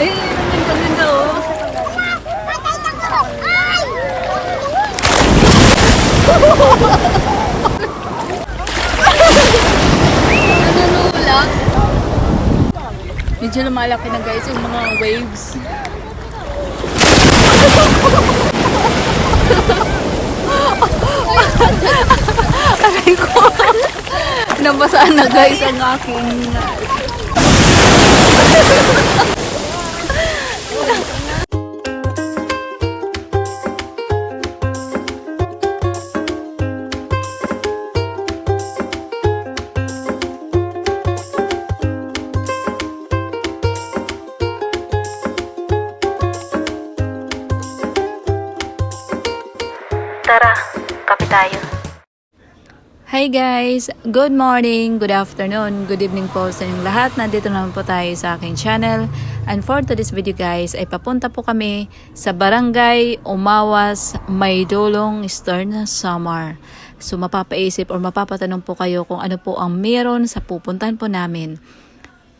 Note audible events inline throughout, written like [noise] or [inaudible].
Eh, ang ganda oh. Nanunulak. Medyo lumalaki na guys yung mga waves. Aray ko. Nabasaan na guys ang aking Hi guys! Good morning, good afternoon, good evening po sa inyong lahat. Nandito naman po tayo sa aking channel. And for today's video guys, ay papunta po kami sa Barangay Umawas, Maydolong, Eastern Samar. So mapapaisip or mapapatanong po kayo kung ano po ang meron sa pupuntahan po namin.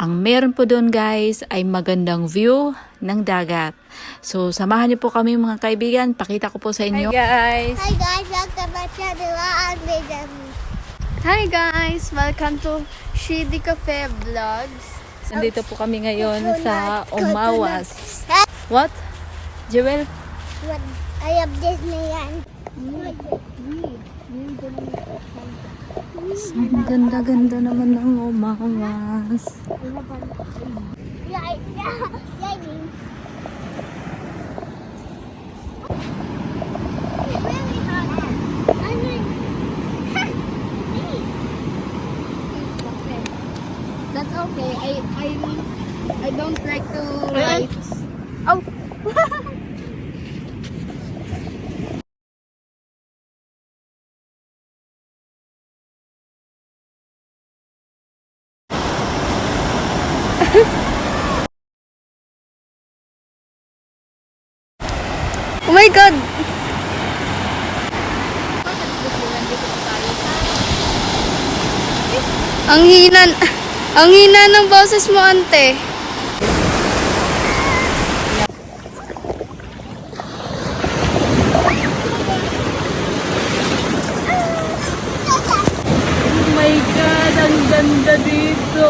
Ang meron po doon guys ay magandang view ng dagat. So samahan niyo po kami mga kaibigan. Pakita ko po sa inyo. Hi guys! Hi guys, welcome back to the Rock Hi guys! Welcome to Shidi Cafe Vlogs. Nandito po kami ngayon sa Umawas. What? Jewel? What? I have Disneyland. Ang ganda-ganda naman ng Umawas. Yeah, yeah, yeah. It's really hot. I mean, That's okay. I I don't like to write. Oh! [laughs] oh my god! Ang hina, ang hina ng boses mo, ante. Oh my God! Ang ganda dito!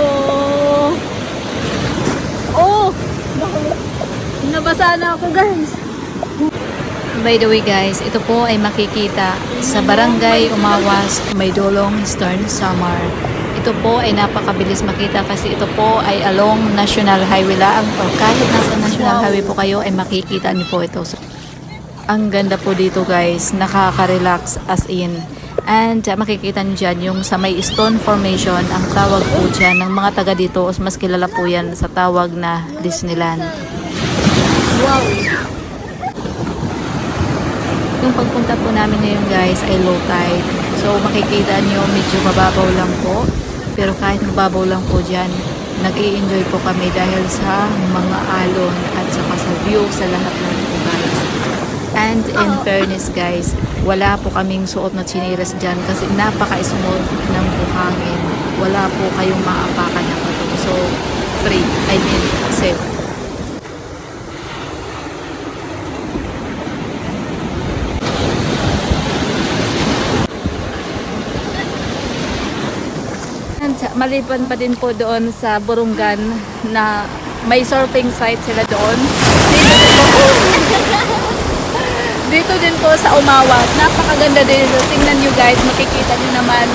Oh! Nabasa na ako guys! By the way guys, ito po ay makikita sa Barangay Umawas, Maydolong, Eastern Samar. Ito po ay napakabilis makita kasi ito po ay along National Highway lang or kahit nasa National Highway po kayo ay makikita niyo po ito. So, ang ganda po dito guys, nakaka-relax as in. And uh, makikita niyo dyan yung sa may stone formation, ang tawag po dyan ng mga taga dito, mas kilala po yan sa tawag na Disneyland. Wow! Yung pagpunta po namin ngayon guys ay low tide. So makikita nyo medyo mababaw lang po. Pero kahit mababaw lang po dyan, nag enjoy po kami dahil sa mga alon at saka sa view sa lahat ng po guys. And in fairness guys, wala po kaming suot na chineras dyan kasi napaka-smooth ng buhangin. Wala po kayong maapakan na bato. So, free. I mean, safe. And maliban pa din po doon sa Burungan na may surfing site sila doon. Dito din po, [laughs] dito din po sa Umawas. Napakaganda din. Tingnan nyo guys, makikita nyo naman.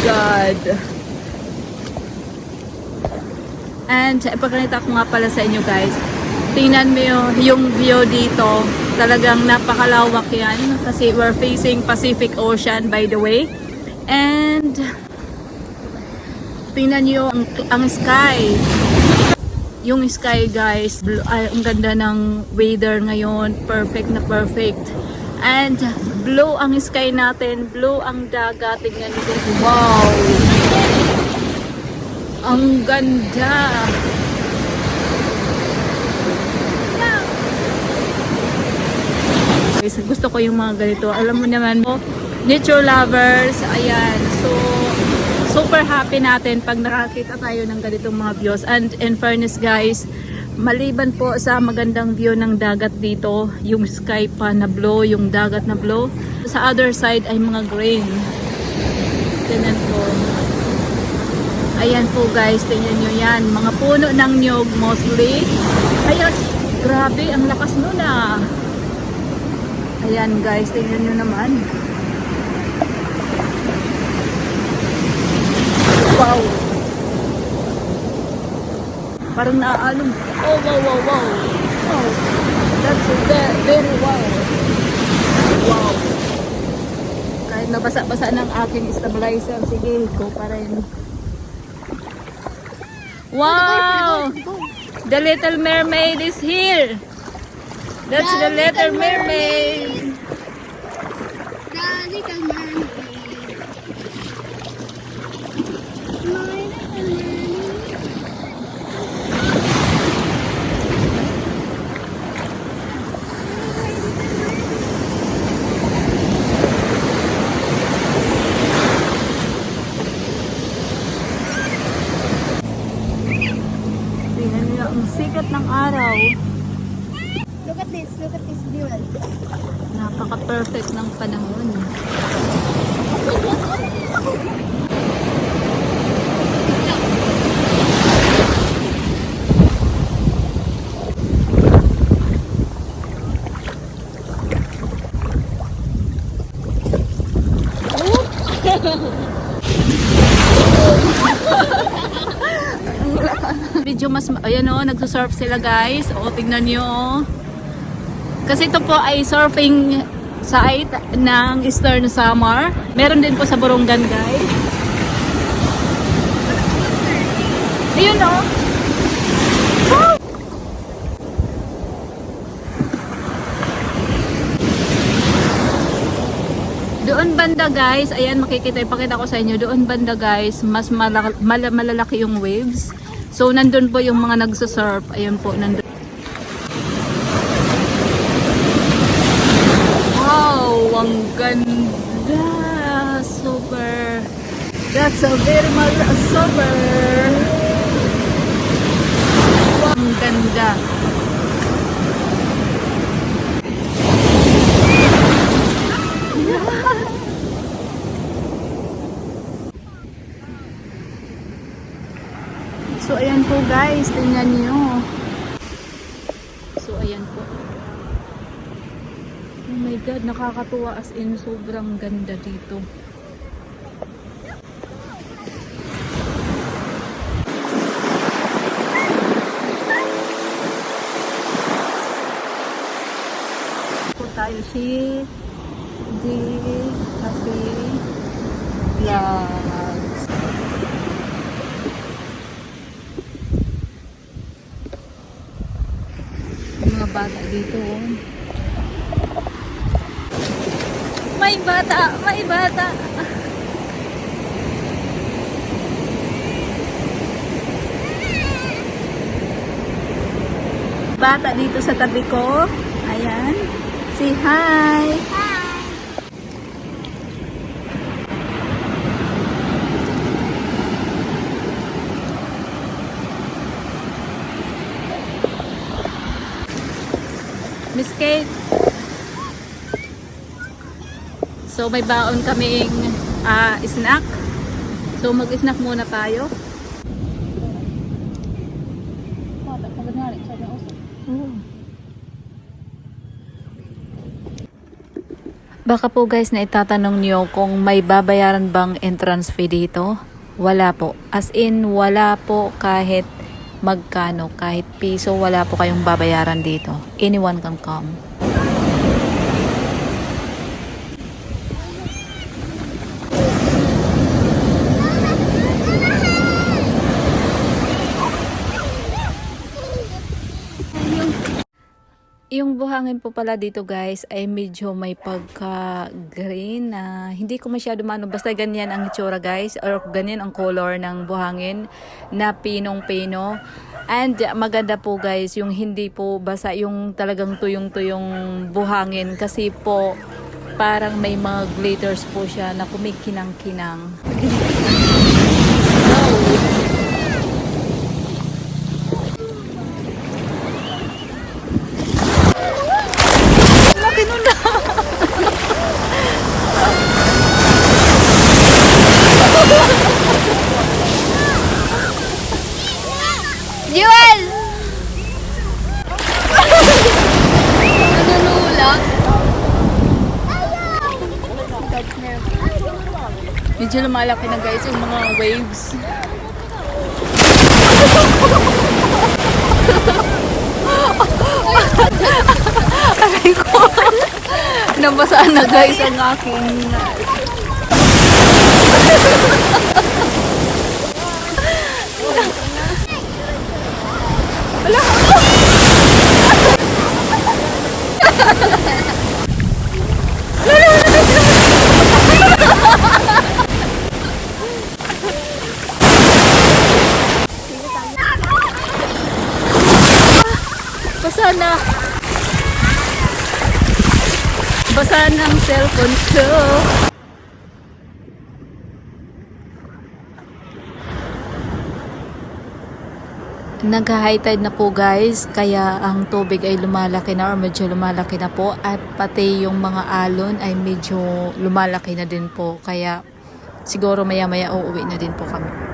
God. And ipagkanita ko nga pala sa inyo guys. Tingnan mo yung, yung view dito. Talagang napakalawak yan. Kasi we're facing Pacific Ocean by the way. And tingnan nyo ang, ang sky. Yung sky guys, blue, ay, ang ganda ng weather ngayon. Perfect na perfect. And blue ang sky natin, blue ang dagat. Tingnan nyo guys. Wow! Ang ganda! Guys, gusto ko yung mga ganito. Alam mo naman nature lovers, ayan. So, super happy natin pag nakakita tayo ng ganitong mga views. And in fairness guys, Maliban po sa magandang view ng dagat dito, yung sky pa na blue, yung dagat na blue. Sa other side ay mga green. Tingnan po. Ayan po guys, tingnan nyo yan. Mga puno ng nyog mostly. Ayan, grabe, ang lakas nun ah. Ayan guys, tingnan nyo naman. Wow! Parang naaalong. Oh, wow, wow, wow. Wow. That's very, very wow. Wow. Kahit nabasa-basa ng aking stabilizer, sige, go pa rin. Wow! The little mermaid is here. That's the little mermaid. The little mermaid. My little mermaid. Tingnan niyo ang sikat ng araw. Look at this. Look at this view. Napaka-perfect ng panahon. Video mas, ayan o, nagsusurf sila guys. O, tignan nyo o. Kasi ito po ay surfing site ng Eastern Samar. Meron din po sa Borongan, guys. Ayun o. Woo! Doon banda guys, ayan makikita, ipakita ko sa inyo, doon banda guys, mas malaki, mal- malalaki yung waves. So nandun po yung mga nagsusurf, ayun po, nandun. Wow, ang ganda. Super. That's a very mal super. Wow, ang ganda. So [laughs] ayan po guys, tingnan niyo. So ayan po. Oh my God, nakakatuwa as in sobrang ganda dito. Po tayo si Di Happy Vlogs. Yung mga oh. May bata! May bata! Bata dito sa tabi ko. Ayan. Say hi! Miss Kate. So may baon kaming ah, snack. So mag-snack muna tayo. Baka po guys na itatanong niyo kung may babayaran bang entrance fee dito. Wala po. As in, wala po kahit magkano, kahit piso, wala po kayong babayaran dito. Anyone can come. Yung buhangin po pala dito guys ay medyo may pagka-green na hindi ko masyado mano. Basta ganyan ang itsura guys or ganyan ang color ng buhangin na pinong-pino. And maganda po guys yung hindi po basa yung talagang tuyong-tuyong buhangin kasi po parang may mga glitters po siya na kumikinang-kinang. Wow! Joel! Nanunulak. Medyo lumalaki na guys yung mga waves. Aray ko. Nabasaan na guys ang aking Basa na. Basa na ang cellphone ko. Nag-high tide na po guys, kaya ang tubig ay lumalaki na or medyo lumalaki na po at pati yung mga alon ay medyo lumalaki na din po kaya siguro maya maya uuwi na din po kami.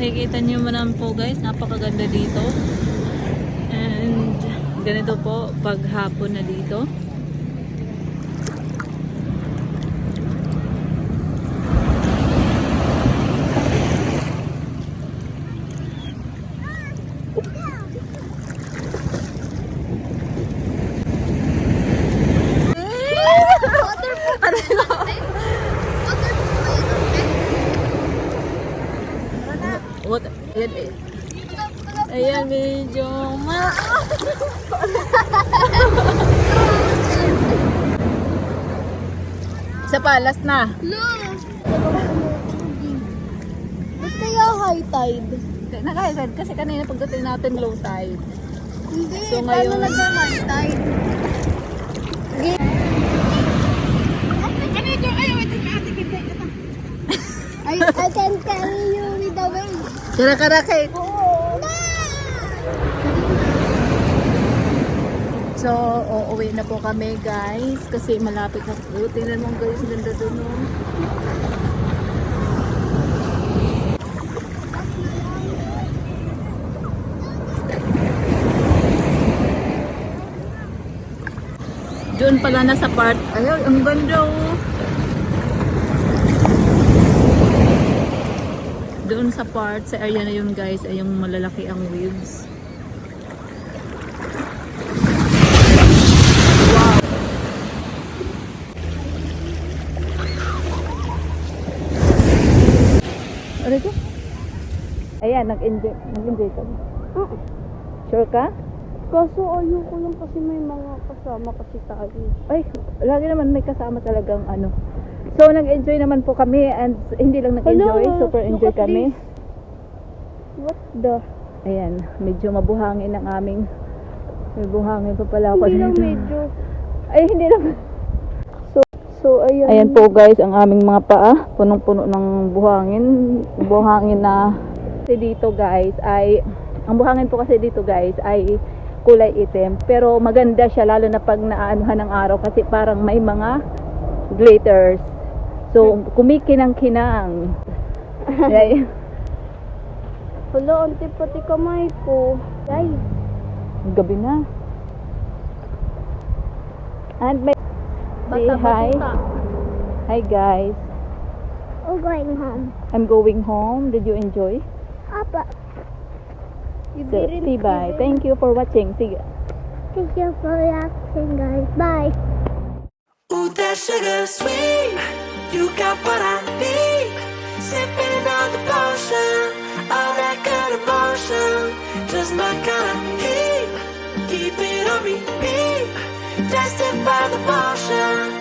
Makikita niyo naman po guys, napakaganda dito. And ganito po pag hapon na dito. What? Ayan, eh. Ayan, medyo ma... Sa palas na. Look! Ba't kaya high tide? Nakahisad kasi kanina pagdating natin low tide. Hindi, So, paano ngayon- nagka-high tide? I, I can carry you with the wind. Kara-karakay. So, uuwi na po kami guys. Kasi malapit na po. Tingnan mo guys, ganda doon. Oh. Doon pala na sa part. Ayaw, ang ganda oh. Doon sa part, sa area na yun guys, ay yung malalaki ang waves. Ano ito? Ayan, nag-enjoy, nag-enjoy ka. Sure ka? Kaso ayoko lang kasi may mga kasama kasi tayo. Ay, lagi naman may kasama talagang ano. So, nag-enjoy naman po kami and hindi lang nag-enjoy, Hello, super enjoy look at kami. What the? Ayan, medyo mabuhangin ang aming may buhangin pa pala ako. Hindi lang dito. medyo. Ay, hindi lang. So, ayan. Ayan po guys, ang aming mga paa, punong-puno ng buhangin. Buhangin na kasi dito guys ay, ang buhangin po kasi dito guys ay kulay itim. Pero maganda siya lalo na pag naaanuhan ng araw kasi parang may mga glitters. So, kumikinang-kinang. [laughs] Ay, Hala, ante pati kamay ko. Ay, gabi na. And may say hi. Hi guys. We're going home. I'm going home. Did you enjoy? Papa, You So, didn't say bye. Thank you for watching. See you. thank you for watching, guys. Bye. Ooh, that sugar sweet. You got what I need. Sipping on the potion. All that good emotion. Just my kind of heat. Keep it on repeat. Tested by the motion.